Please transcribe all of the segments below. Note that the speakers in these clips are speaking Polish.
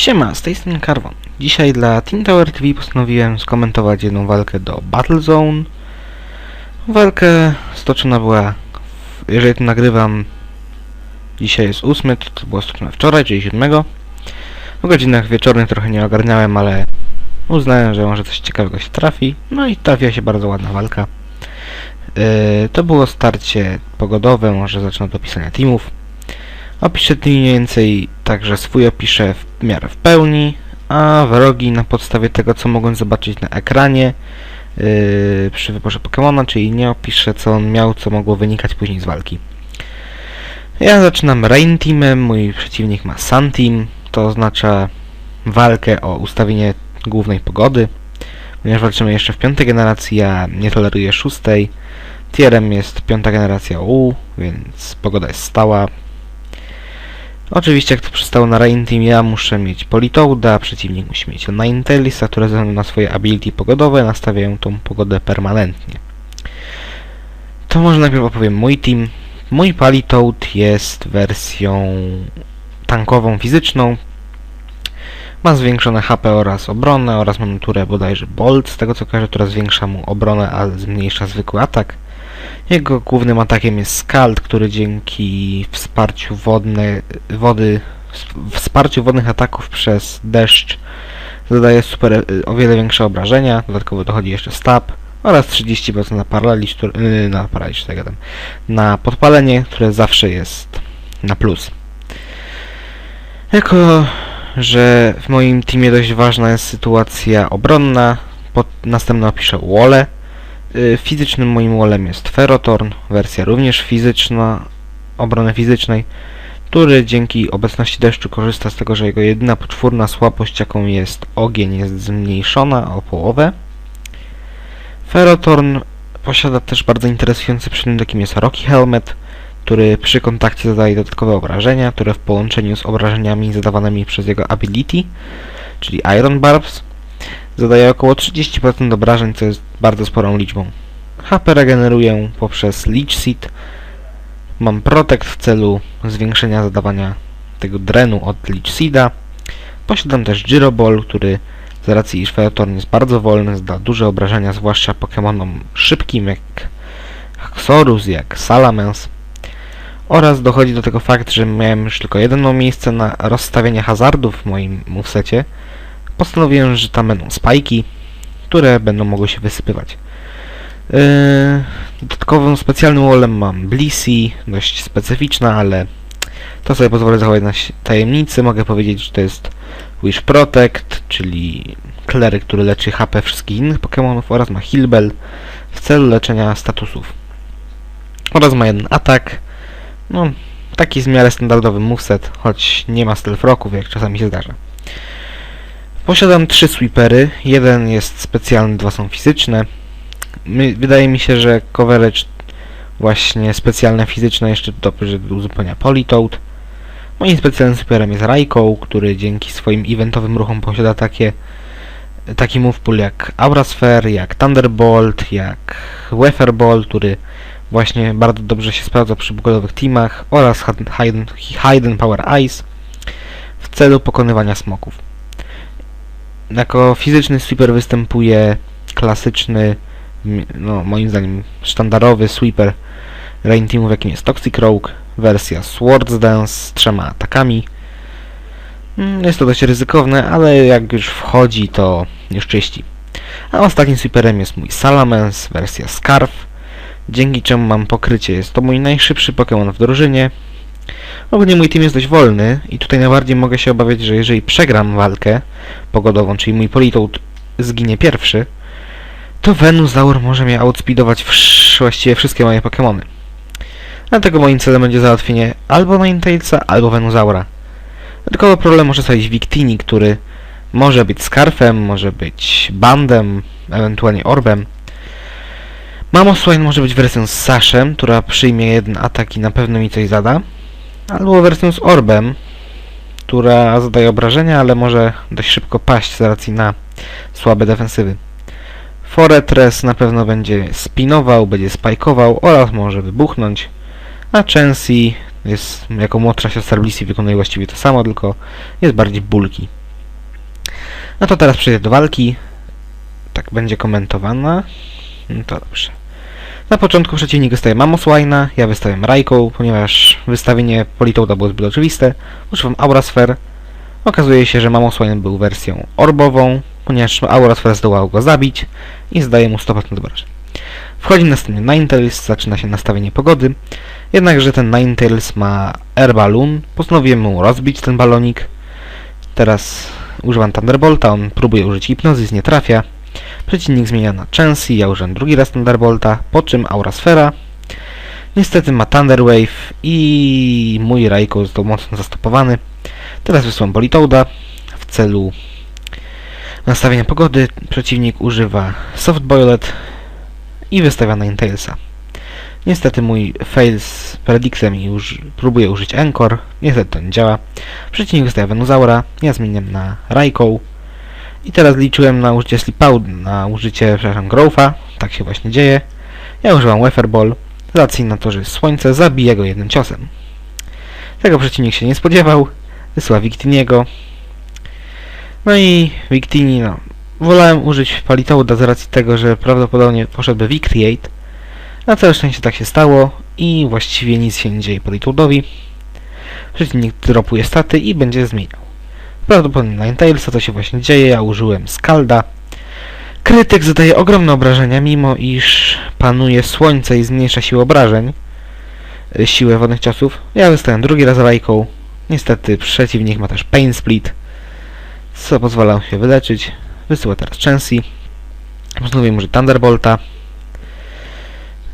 Siema, z tej strony. Dzisiaj dla Team Tower TV postanowiłem skomentować jedną walkę do Battlezone. Walkę stoczona była, jeżeli to nagrywam, dzisiaj jest 8, to, było stoczone wczoraj, czyli 7. W godzinach wieczornych trochę nie ogarniałem, ale uznałem, że może coś ciekawego się trafi. No i trafiła się bardzo ładna walka. Yy, to było starcie pogodowe, może zacznę od opisania teamów. Opiszę mniej więcej także swój opiszę w miarę w pełni, a wrogi na podstawie tego, co mogłem zobaczyć na ekranie yy, przy wyborze Pokémona, czyli nie opiszę, co on miał, co mogło wynikać później z walki. Ja zaczynam Rain Teamem, mój przeciwnik ma Sun Team, to oznacza walkę o ustawienie głównej pogody, ponieważ walczymy jeszcze w piątej generacji, ja nie toleruję szóstej. Tierem jest piąta generacja U, więc pogoda jest stała, Oczywiście, jak to przystało na Rain Team, ja muszę mieć Politouda, przeciwnik musi mieć Ninetales, a które ze względu na swoje ability pogodowe nastawiają tą pogodę permanentnie. To może najpierw opowiem mój team. Mój Politoad jest wersją tankową fizyczną. Ma zwiększone HP oraz obronę oraz ma naturę bodajże Bolt, z tego co kojarzę, która zwiększa mu obronę, a zmniejsza zwykły atak. Jego głównym atakiem jest Skald, który dzięki wsparciu wodne, wody, wsparciu wodnych ataków przez deszcz zadaje super, y, o wiele większe obrażenia. Dodatkowo dochodzi jeszcze stab oraz 30% na paraliż, yy, na paraliż, tak gadam, na podpalenie, które zawsze jest na plus. Jako, że w moim teamie dość ważna jest sytuacja obronna, pod, następnie opiszę Wole. Y, Fizycznym moim wolem jest Ferrotorn, wersja również fizyczna, obrony fizycznej, który dzięki obecności deszczu korzysta z tego, że jego jedyna poczwórna słabość, jaką jest ogień, jest zmniejszona o połowę. Ferrotorn posiada też bardzo interesujący przedmiot, jakim jest Rocky Helmet, który przy kontakcie zadaje dodatkowe obrażenia, które w połączeniu z obrażeniami zadawanymi przez jego ability, czyli Iron Barbs, zadaje około 30% obrażeń, co jest bardzo sporą liczbą. HP regeneruję poprzez Leech Seed. Mam Protect w celu zwiększenia zadawania tego drenu od Leech Seeda. Posiadam też Gyro Ball, który z racji iż Ferrotorn jest bardzo wolny, zda duże obrażenia, zwłaszcza Pokémonom szybkim jak Xorus, jak Salamence. Oraz dochodzi do tego fakt, że miałem już tylko jedno miejsce na rozstawienie hazardów w moim movesecie, postanowiłem, że tam będą spajki, które będą mogły się wysypywać. Yy, dodatkowym specjalnym wallem mam Blissey, dość specyficzna, ale to sobie pozwolę zachować na tajemnicy. Mogę powiedzieć, że to jest Wish Protect, czyli kleryk, który leczy HP wszystkich innych Pokémonów oraz ma Heal Bell w celu leczenia statusów. Oraz ma jeden atak. No, taki w miarę standardowy moveset, choć nie ma stealth rocków, jak czasami się zdarza. Posiadam trzy sweepery. Jeden jest specjalny, dwa są fizyczne. My, wydaje mi się, że coverage właśnie specjalne fizyczne jeszcze dobrze uzupełnia Politoad. Moim specjalnym sweeperem jest Raikou, który dzięki swoim eventowym ruchom posiada takie taki move pool jak Aura Sphere, jak Thunderbolt, jak Weather który właśnie bardzo dobrze się sprawdza przy bugodowych teamach oraz Hidden Power Ice w celu pokonywania smoków. Jako fizyczny sweeper występuje klasyczny, no moim zdaniem sztandarowy sweeper Rain Teamów, jakim jest Toxic Rogue, wersja Swords Dance z trzema atakami. Mm, Jest to dość ryzykowne, ale jak już wchodzi, to już czyści. A ostatnim sweeperem jest mój Salamence, wersja Scarf, dzięki czemu mam pokrycie. Jest to mój najszybszy Pokémon w drużynie. Ogólnie mój team jest dość wolny i tutaj najbardziej mogę się obawiać, że jeżeli przegram walkę pogodową, czyli mój Politoad zginie pierwszy, to Venusaur może mnie outspeedować właściwie wszystkie moje Pokémony. Dlatego moim celem będzie załatwienie albo Ninetale'a, albo Venusaura. Dodatkowo problem może stać Victini, który może być Scarfem, może być Bandem, ewentualnie Orbem. Mamoswine może być wersją z Sashem, która przyjmie jeden atak i na pewno mi coś zada. Albo wersją z Orbem, która zadaje obrażenia, ale może dość szybko paść z racji na słabe defensywy. Foretres na pewno będzie spinował, będzie spajkował oraz może wybuchnąć, a Chansey jest jako młodsza siostra Blissey wykonuje właściwie to samo, tylko jest bardziej bulki. No to teraz przejdę do walki. Tak będzie komentowana. No to dobrze. Na początku przeciwnik wystaje Mamoswina, ja wystawiam Raikou, ponieważ wystawienie Politoada było zbyt oczywiste. Używam Aura Sphere. Okazuje się, że Mamoswine był wersją orbową, ponieważ Aura Sphere zdołał go zabić i zdaje mu 100% obrażeń. Wchodzi następnie Ninetales, zaczyna się nastawienie pogody. Jednakże ten Ninetales ma Air Balloon, postanowiłem mu rozbić ten balonik. Teraz używam Thunderbolta, on próbuje użyć hipnozis, nie trafia. Przeciwnik zmienia na Chansey, ja użyłem drugi raz Thunderbolta, po czym Aura Sfera. Niestety ma Thunder Wave i mój Raikou został mocno zastopowany. Teraz wysyłam Politouda w celu nastawienia pogody. Przeciwnik używa Soft Boilet i wystawia Ninetalesa. Niestety mój fail z Predixem i już próbuje użyć Encore. Niestety to nie działa. Przeciwnik wystawia Venusaura, ja zmieniam na Raikou. I teraz liczyłem na użycie Slipout, na użycie, przepraszam, Growtha. Tak się właśnie dzieje. Ja używam Weatherball, z racji na to, że słońce zabije go jednym ciosem. Tego przeciwnik się nie spodziewał. Wysyła Victiniego. No i Victini, no... Wolałem użyć Palitouda z racji tego, że prawdopodobnie poszedłby Vicreate. Na całe szczęście tak się stało i właściwie nic się nie dzieje Politoudowi. Przeciwnik dropuje staty i będzie zmieniał. Prawdopodobnie Ninetaleса to się właśnie dzieje, ja użyłem Skalda. Krytyk zadaje ogromne obrażenia, mimo iż panuje słońce i zmniejsza siłę obrażeń, y, siłę wodnych ciosów. Ja wystawiam drugi raz rajką. Niestety przeciwnik ma też Pain Split, co pozwala się wyleczyć. Wysyła teraz Chansey. Postanowiłem użyć Thunderbolta.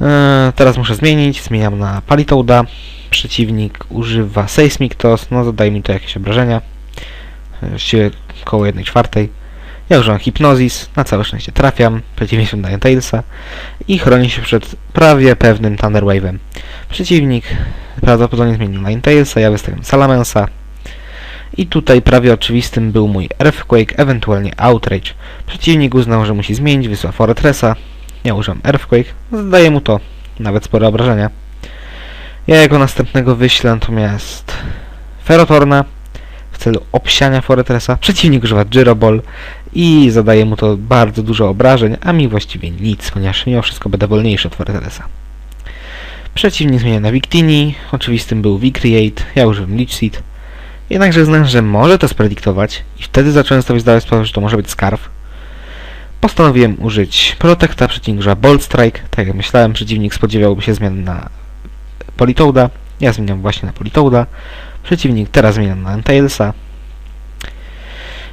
Eee, teraz muszę zmienić, zmieniam na Palitouda. Przeciwnik używa Seismic Toss, no zadaje mi to jakieś obrażenia właściwie około 1 czwartej. Ja używam hipnozis, na całe szczęście trafiam, przeciwnie daje Tailsa i chroni się przed prawie pewnym Thunder Wave'em. Przeciwnik prawdopodobnie zmienił Ninetalesa, ja wystawiam Salamensa. I tutaj prawie oczywistym był mój Earthquake, ewentualnie Outrage. Przeciwnik uznał, że musi zmienić, wysłał Fortressa. Ja używam Earthquake, zadaję mu to nawet spore obrażenia. Ja jego następnego wyślę natomiast Ferrotorna w celu obsiania Fortressa. Przeciwnik używa Gyroball i zadaje mu to bardzo dużo obrażeń, a mi właściwie nic, ponieważ mimo wszystko będę wolniejszy od Fortressa. Przeciwnik zmienia na Victini, oczywistym był Vicreate, ja użyłem Leech Seed. Jednakże znam, że może to spredyktować i wtedy zacząłem sobie zdawać sprawę, że to może być Scarf. Postanowiłem użyć Protecta, przeciwnik używa Bolt Strike, tak jak myślałem, przeciwnik spodziewałby się zmian na Politouda, ja zmieniam właśnie na Politouda. Przeciwnik teraz zmienia na Entailsa.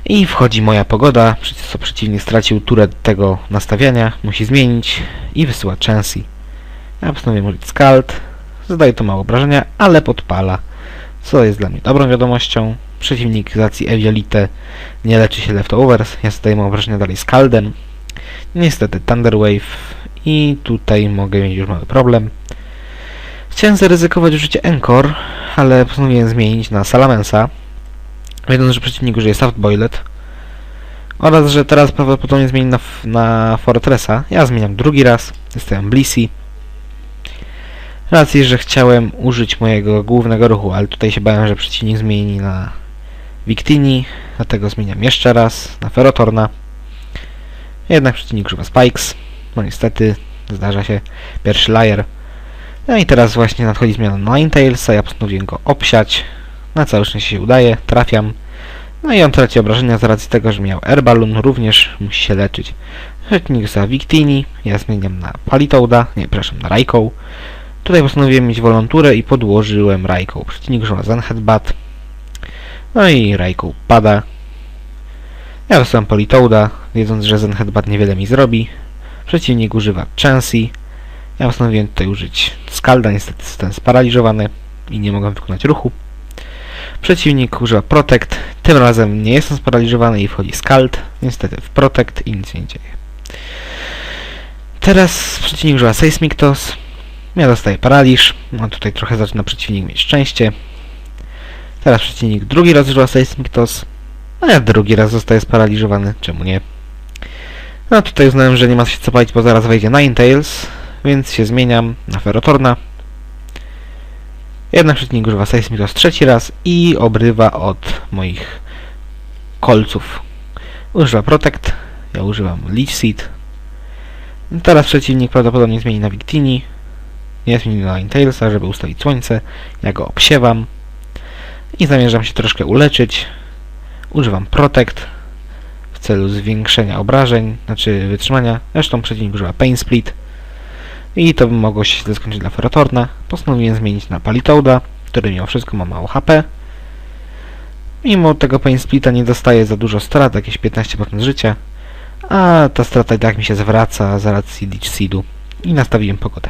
I wchodzi moja pogoda, co przeciwnik stracił turę tego nastawiania, musi zmienić i wysyła Chansey. Ja postanowiłem użyć Scald, zadaje to mało obrażenia, ale podpala, co jest dla mnie dobrą wiadomością. Przeciwnik z racji Eviolite nie leczy się leftovers, ja zadaję mu obrażenia dalej Scaldem. Niestety Thunder Wave i tutaj mogę mieć już mały problem. Chciałem zaryzykować użycie Encore, ale postanowiłem zmienić na Salamensa, wiedząc, że przeciwnik użyje Soft Boilet oraz, że teraz prawdopodobnie zmieni na, na Fortressa. Ja zmieniam drugi raz, jestem Blissey. Racji, że chciałem użyć mojego głównego ruchu, ale tutaj się bałem, że przeciwnik zmieni na Victini, dlatego zmieniam jeszcze raz na Ferrotorna. Jednak przeciwnik używa Spikes, no niestety zdarza się, pierwszy layer. No i teraz właśnie nadchodzi zmiana na Ninetailsa, ja postanowiłem go obsiać. Na całe szczęście się udaje, trafiam. No i on traci obrażenia z racji tego, że miał Air Balloon, również musi się leczyć. Przeciwnik za Victini, ja zmieniam na Palitouda, nie, przepraszam, na Raikou. Tutaj postanowiłem mieć wolonturę i podłożyłem Raikou. Przeciwnik używa Zen Headbutt. No i Raikou pada. Ja wysyłam Politouda, wiedząc, że Zen Headbutt niewiele mi zrobi. Przeciwnik używa Chansey. Ja postanowiłem tutaj użyć Skalda, niestety jestem sparaliżowany i nie mogę wykonać ruchu. Przeciwnik używa Protect, tym razem nie jestem sparaliżowany i wchodzi Skald, niestety w Protect i nic się nie dzieje. Teraz przeciwnik używa Seismic Toss, ja dostaję paraliż, no tutaj trochę zaczyna przeciwnik mieć szczęście. Teraz przeciwnik drugi raz używa Seismic Toss, a ja drugi raz zostaję sparaliżowany, czemu nie? No tutaj uznałem, że nie ma się co palić, bo zaraz wejdzie Ninetales, więc się zmieniam na Ferrotorna. Jednak przeciwnik używa Seismicos trzeci raz i obrywa od moich kolców. Używa Protect, ja używam Leech Seed. Teraz przeciwnik prawdopodobnie zmieni na Victini. Nie zmienił na Intailsa, żeby ustawić słońce. Ja go obsiewam. I zamierzam się troszkę uleczyć. Używam Protect w celu zwiększenia obrażeń, znaczy wytrzymania. Zresztą przeciwnik używa Pain Split. I to by mogło się źle skończyć dla Ferrotorna. Postanowiłem zmienić na Palitoada, który mimo wszystko ma mało HP. Mimo tego Pain Splita nie dostaje za dużo strat, jakieś 15% życia. A ta strata i tak mi się zwraca z racji Leech Seedu. I nastawiłem pogodę.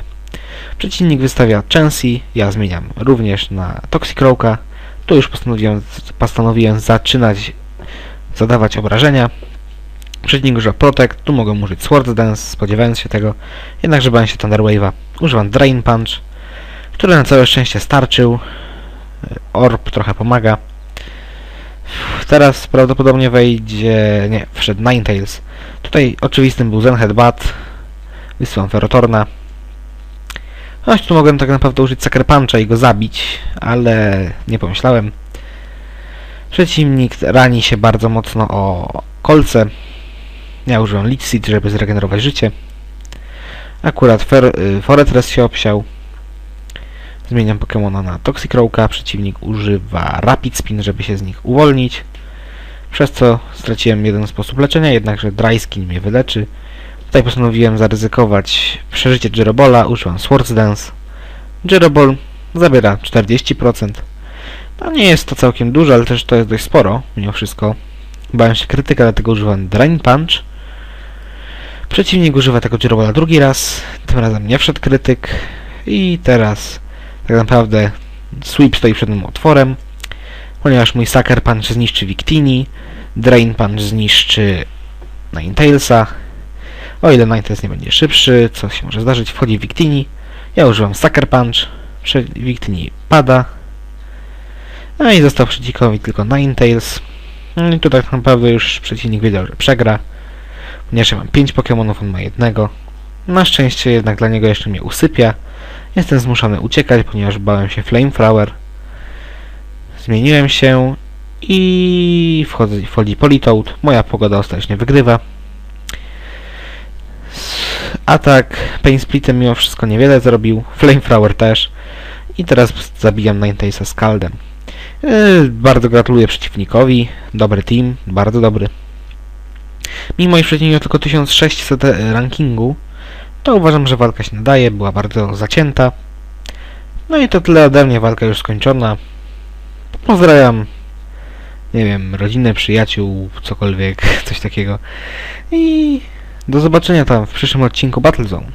Przeciwnik wystawia Chansey, ja zmieniam również na Toxic Rowka. Tu już postanowiłem, postanowiłem zaczynać zadawać obrażenia. Przeciwnik używa Protect, tu mogę użyć Sword Dance, spodziewając się tego. Jednakże bałem się Thunder Wave'a. Używam Drain Punch, który na całe szczęście starczył. Orb trochę pomaga. Teraz prawdopodobnie wejdzie... nie, wszedł Ninetales. Tutaj oczywistym był Zen Headbutt. Wysyłam Ferrotorna. Choć tu mogłem tak naprawdę użyć Sucker Puncha i go zabić, ale nie pomyślałem. Przeciwnik rani się bardzo mocno o kolce. Ja użyłem Leech Seed, żeby zregenerować życie. Akurat y, Foretress się obsiał. Zmieniam Pokemona na Toxic Rowka. Przeciwnik używa Rapid Spin, żeby się z nich uwolnić. Przez co straciłem jeden sposób leczenia, jednakże Dry Skin mnie wyleczy. Tutaj postanowiłem zaryzykować przeżycie Jerobola, użyłam Swords Dance. Jerobol zabiera 40%. To nie jest to całkiem dużo, ale też to jest dość sporo, mimo wszystko. Bałem się krytyka, dlatego używam Drain Punch. Przeciwnik używa tego Jerobola drugi raz, tym razem nie wszedł krytyk. I teraz tak naprawdę Sweep stoi przed tym otworem, ponieważ mój Sucker Punch zniszczy Victini, Drain Punch zniszczy Ninetalesa, o ile Ninetales nie będzie szybszy, co się może zdarzyć, wchodzi Victini. Ja używam Sucker Punch. Victini pada. No i został przeciwnikowi tylko Ninetales. No i tu tak naprawdę już przeciwnik wiedział, że przegra. Ponieważ ja mam 5 Pokémonów, on ma jednego. Na szczęście jednak dla niego jeszcze mnie usypia. Jestem zmuszony uciekać, ponieważ bałem się Flameflower. Zmieniłem się i wchodzi, wchodzi Politoad. Moja pogoda ostatecznie wygrywa. Atak Pain Splitem mimo wszystko niewiele zrobił. Flamethrower też. I teraz zabijam Ninetale'a z Kaldem. Yy, bardzo gratuluję przeciwnikowi. Dobry team, bardzo dobry. Mimo iż przeciwnik miał tylko 1600 rankingu, to uważam, że walka się nadaje, była bardzo zacięta. No i to tyle ode mnie, walka już skończona. Pozdrawiam, nie wiem, rodzinę, przyjaciół, cokolwiek, coś takiego. I do zobaczenia tam w przyszłym odcinku Battlezone.